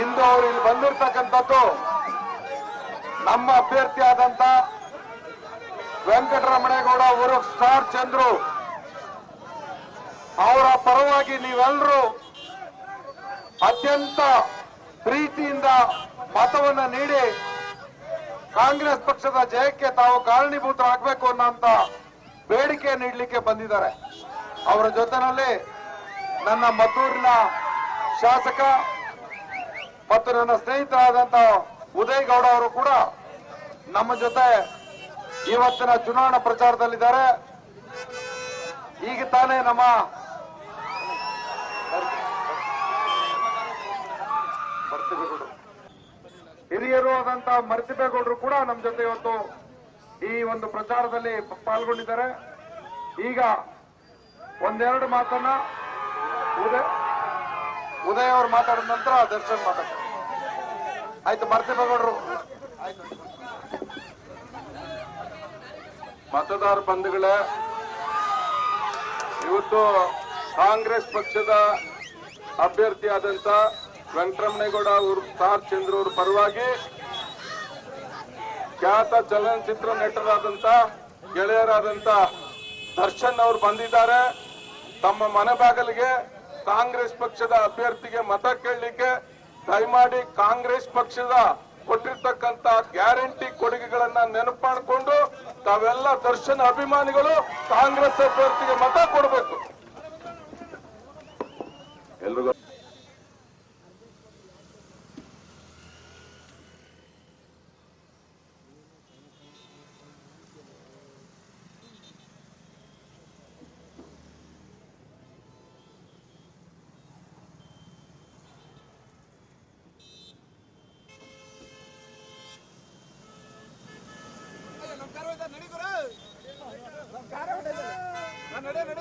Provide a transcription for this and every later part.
ಇಂದು ಅವರು ಇಲ್ಲಿ ಬಂದಿರ್ತಕ್ಕಂಥದ್ದು ನಮ್ಮ ಅಭ್ಯರ್ಥಿ ಆದಂತ ವೆಂಕಟರಮಣೇಗೌಡ ಅವರು ಸ್ಟಾರ್ ಚಂದ್ರು. ಅವರ ಪರವಾಗಿ ನೀವೆಲ್ಲರೂ ಅತ್ಯಂತ ಪ್ರೀತಿಯಿಂದ ಮತವನ್ನು ನೀಡಿ ಕಾಂಗ್ರೆಸ್ ಪಕ್ಷದ ಜಯಕ್ಕೆ ತಾವು ಕಾರಣೀಭೂತರಾಗಬೇಕು ಅನ್ನೋಂತ ಬೇಡಿಕೆ ನೀಡಲಿಕ್ಕೆ ಬಂದಿದ್ದಾರೆ. ಅವರ ಜೊತೆನಲ್ಲಿ ನನ್ನ ಮದ್ದೂರಿನ ಶಾಸಕ ಮತ್ತು ನನ್ನ ಸ್ನೇಹಿತರಾದಂತ ಉದಯ್ ಗೌಡ ಅವರು ಕೂಡ ನಮ್ಮ ಜೊತೆ ಇವತ್ತಿನ ಚುನಾವಣಾ ಪ್ರಚಾರದಲ್ಲಿದ್ದಾರೆ. ಈಗ ತಾನೇ ನಮ್ಮ ಮರ್ತಿಬೇಗೌಡರು ಹಿರಿಯರು ಆದಂತ ಮರ್ತಿಬೇಗೌಡರು ಕೂಡ ನಮ್ಮ ಜೊತೆ ಇವತ್ತು ಈ ಒಂದು ಪ್ರಚಾರದಲ್ಲಿ ಪಾಲ್ಗೊಂಡಿದ್ದಾರೆ. ಈಗ ಒಂದೆರಡು ಮಾತನ್ನ ಉದಯ, ಉದಯ್ ಅವರು ಮಾತಾಡಿದ ನಂತರ ದರ್ಶನ್ ಮಾತಾಡ್ತಾರೆ. ಆಯ್ತು, ಮರ್ತಿಬೇಗೌಡರು. ಮತದಾರ ಬಂಧುಗಳೇ, ಇವತ್ತು ಕಾಂಗ್ರೆಸ್ ಪಕ್ಷದ ಅಭ್ಯರ್ಥಿಯಾದಂತ ವೆಂಕಟರಮಣೇಗೌಡ ಅವರು ತಾರ್ ಚಂದ್ರ ಅವರ ಪರವಾಗಿ ಖ್ಯಾತ ಚಲನಚಿತ್ರ ನಟರಾದಂತ ಗೆಳೆಯರಾದಂತ ದರ್ಶನ್ ಅವರು ಬಂದಿದ್ದಾರೆ. ತಮ್ಮ ಮನೆ ಬಾಗಿಲಿಗೆ ಕಾಂಗ್ರೆಸ್ ಪಕ್ಷದ ಅಭ್ಯರ್ಥಿಗೆ ಮತ ಕೇಳಲಿಕ್ಕೆ ದಯಮಾಡಿ ಕಾಂಗ್ರೆಸ್ ಪಕ್ಷದ ಕೊಟ್ಟಿರ್ತಕ್ಕಂತ ಗ್ಯಾರಂಟಿ ಕೊಡುಗೆಗಳನ್ನ ನೆನಪು ಮಾಡಿಕೊಂಡು ತಾವೆಲ್ಲ ದರ್ಶನ್ ಅಭಿಮಾನಿಗಳು ಕಾಂಗ್ರೆಸ್ ಅಭ್ಯರ್ಥಿಗೆ ಮತ ಕೊಡಬೇಕು. ಎಲ್ರಿಗೂ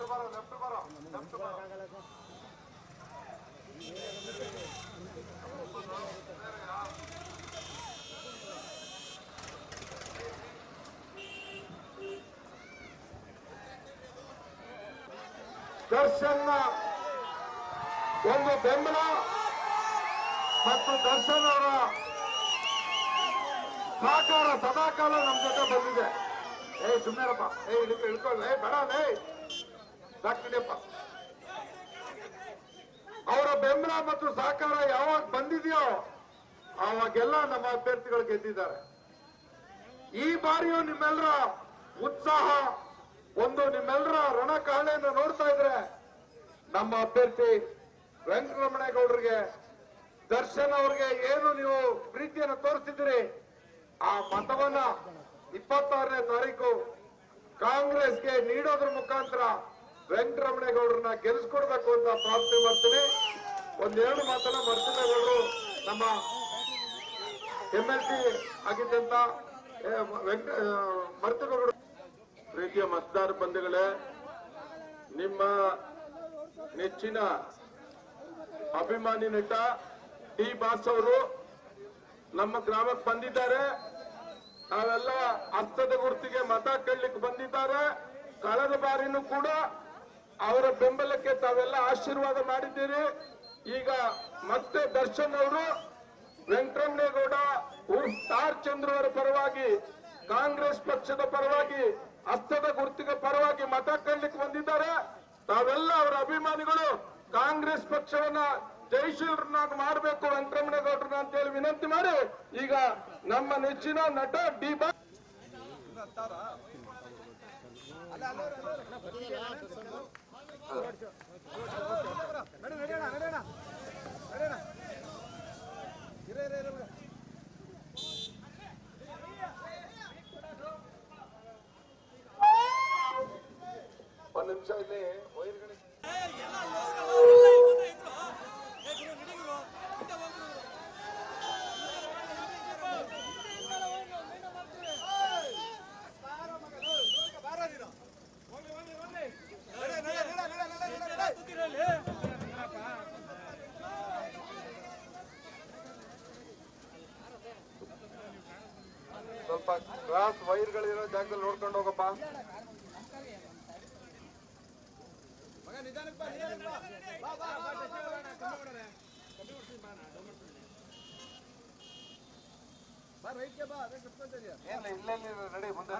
ಲೆಫ್ಟ್ ಬರೋ ಲೆಫ್ಟ್ ಬರೋ ಲೆಫ್ಟ್ ಬರೋ ದರ್ಶನ್ನ ಒಂದು ಬೆಂಬಲ ಮತ್ತು ದರ್ಶನ್ ಅವರ ಸಹಕಾರ ಸದಾಕಾಲ ನಮ್ಮ ಜೊತೆ ಬಂದಿದೆ ಏ ಸುಮ್ಮನೆರಪ್ಪ ಏ ಇಳ್ಕೊ ಇಳ್ಕೊಳ್ಳ ಏ ಬೇಡ ಸಾಕ್ತಿದೆಯಪ್ಪ ಅವರ ಬೆಂಬಲ ಮತ್ತು ಸಹಕಾರ ಯಾವಾಗ ಬಂದಿದೆಯೋ ಆವಾಗೆಲ್ಲ ನಮ್ಮ ಅಭ್ಯರ್ಥಿಗಳು ಗೆದ್ದಿದ್ದಾರೆ. ಈ ಬಾರಿಯೂ ನಿಮ್ಮೆಲ್ಲರ ಉತ್ಸಾಹ, ಒಂದು ನಿಮ್ಮೆಲ್ಲರ ರಣಕಾಳೆಯನ್ನು ನೋಡ್ತಾ ಇದ್ರೆ ನಮ್ಮ ಅಭ್ಯರ್ಥಿ ವೆಂಕಟರಮಣೇಗೌಡರಿಗೆ, ದರ್ಶನ್ ಅವ್ರಿಗೆ ಏನು ನೀವು ಪ್ರೀತಿಯನ್ನು ತೋರಿಸಿದ್ರಿ ಆ ಮತವನ್ನ ಇಪ್ಪತ್ತಾರನೇ ತಾರೀಕು ಕಾಂಗ್ರೆಸ್ಗೆ ನೀಡೋದ್ರ ಮುಖಾಂತರ ವೆಂಕಟರಮಣೇಗೌಡರನ್ನ ಗೆಲ್ಸ್ಕೊಡ್ಬೇಕು ಅಂತ ಪ್ರಾರ್ಥನೆ ಮಾಡ್ತೀನಿ. ಒಂದೆರಡು ಮಾತನ್ನ ಮರ್ತಿಮೇಗೌಡರು ನಮ್ಮ ಎಂ ಎಲ್ ಸಿ ಆಗಿದ್ದಂತ ಮರ್ತಿಮೇಗೌಡರು ಪ್ರೀತಿಯ ಮತದಾರ ಬಂಧುಗಳೇ, ನಿಮ್ಮ ನೆಚ್ಚಿನ ಅಭಿಮಾನಿ ನಟ ಡಿ ಬಾಸ್ ಅವರು ನಮ್ಮ ಗ್ರಾಮಕ್ಕೆ ಬಂದಿದ್ದಾರೆ. ತಾವೆಲ್ಲ ಹಸ್ತದ ಗುರುತಿಗೆ ಮತ ಕೇಳಲಿಕ್ಕೆ ಬಂದಿದ್ದಾರೆ. ಕಳೆದ ಬಾರಿನೂ ಕೂಡ ಅವರ ಬೆಂಬಲಕ್ಕೆ ತಾವೆಲ್ಲ ಆಶೀರ್ವಾದ ಮಾಡಿದ್ದೀರಿ ಈಗ ಮತ್ತೆ ದರ್ಶನ್ ಅವರು ವೆಂಕಟರಮಣೇಗೌಡ ಸ್ಟಾರ್ ಚಂದ್ರ ಅವರ ಪರವಾಗಿ ಕಾಂಗ್ರೆಸ್ ಪಕ್ಷದ ಪರವಾಗಿ ಹಸ್ತದ ಗುರುತಿಗೆ ಪರವಾಗಿ ಮತ ಕೇಳಲಿಕ್ಕೆ ಬಂದಿದ್ದಾರೆ ತಾವೆಲ್ಲ ಅವರ ಅಭಿಮಾನಿಗಳು ಕಾಂಗ್ರೆಸ್ ಪಕ್ಷವನ್ನ ಜಯಶೀಲರನ್ನಾಗಿ ಮಾಡಬೇಕು ವೆಂಕಟರಮಣೇಗೌಡರನ್ನ ಅಂತ ಹೇಳಿ ವಿನಂತಿ ಮಾಡಿ ಈಗ ನಮ್ಮ ನೆಚ್ಚಿನ ನಟ ಡಿ ಬಾ ஒரு நிமிஷம் இல்லையே உயிர்கணி ಸ್ವಲ್ಪ ಗ್ಲಾಸ್ ವೈರ್ಗಳಿರೋ ಜಾಗದಲ್ಲಿ ನೋಡ್ಕೊಂಡು ಹೋಗಪ್ಪ. ಇಲ್ಲ ಇಲ್ಲೇ ರೆಡಿ ಮುಂದೆ